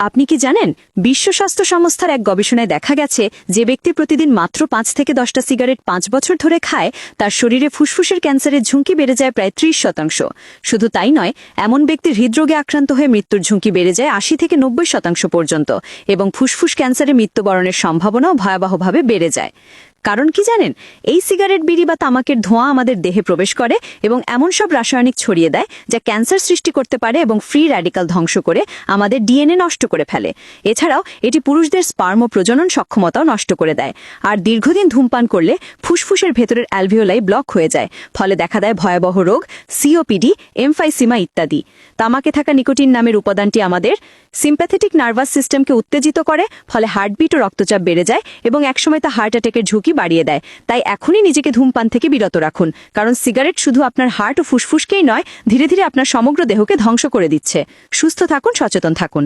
আপনি কি জানেন, বিশ্ব স্বাস্থ্য সংস্থার এক গবেষণায় দেখা গেছে যে ব্যক্তি প্রতিদিন মাত্র পাঁচ থেকে দশটা সিগারেট পাঁচ বছর ধরে খায়, তার শরীরে ফুসফুসের ক্যান্সারের ঝুঁকি বেড়ে যায় প্রায় ত্রিশ শতাংশ। শুধু তাই নয়, এমন ব্যক্তির হৃদরোগে আক্রান্ত হয়ে মৃত্যুর ঝুঁকি বেড়ে যায় আশি থেকে নব্বই শতাংশ পর্যন্ত এবং ফুসফুস ক্যান্সারে মৃত্যুবরণের সম্ভাবনাও ভয়াবহভাবে বেড়ে যায়। কারণ কি জানেন? এই সিগারেট, বিড়ি বা তামাকের ধোঁয়া আমাদের দেহে প্রবেশ করে এবং এমন সব রাসায়নিক ছড়িয়ে দেয় যা ক্যান্সার সৃষ্টি করতে পারে এবং ফ্রি র্যাডিক্যাল ধ্বংস করে আমাদের ডিএনএ নষ্ট করে ফেলে। এছাড়াও এটি পুরুষদের স্পার্ম ও প্রজনন সক্ষমতাও নষ্ট করে দেয়। আর দীর্ঘদিন ধূমপান করলে ফুসফুসের ভেতরের অ্যালভিওলাই ব্লক হয়ে যায়, ফলে দেখা দেয় ভয়াবহ রোগ সিওপিডি এমফাইসিমা ইত্যাদি। তামাকে থাকা নিকোটিন নামের উপাদানটি আমাদের সিম্প্যাথেটিক নার্ভাস সিস্টেমকে উত্তেজিত করে, ফলে হার্টবিট ও রক্তচাপ বেড়ে যায় এবং একসময় তা হার্ট অ্যাটাকের ঝুঁকি বাড়িয়ে দেয়। তাই এখনই নিজেকে ধূমপান থেকে বিরত রাখুন। কারণ সিগারেট শুধু আপনার হার্ট ও ফুসফুসকেই নয়, ধীরে ধীরে আপনার সমগ্র দেহকে ধ্বংস করে দিচ্ছে। সুস্থ থাকুন, সচেতন থাকুন।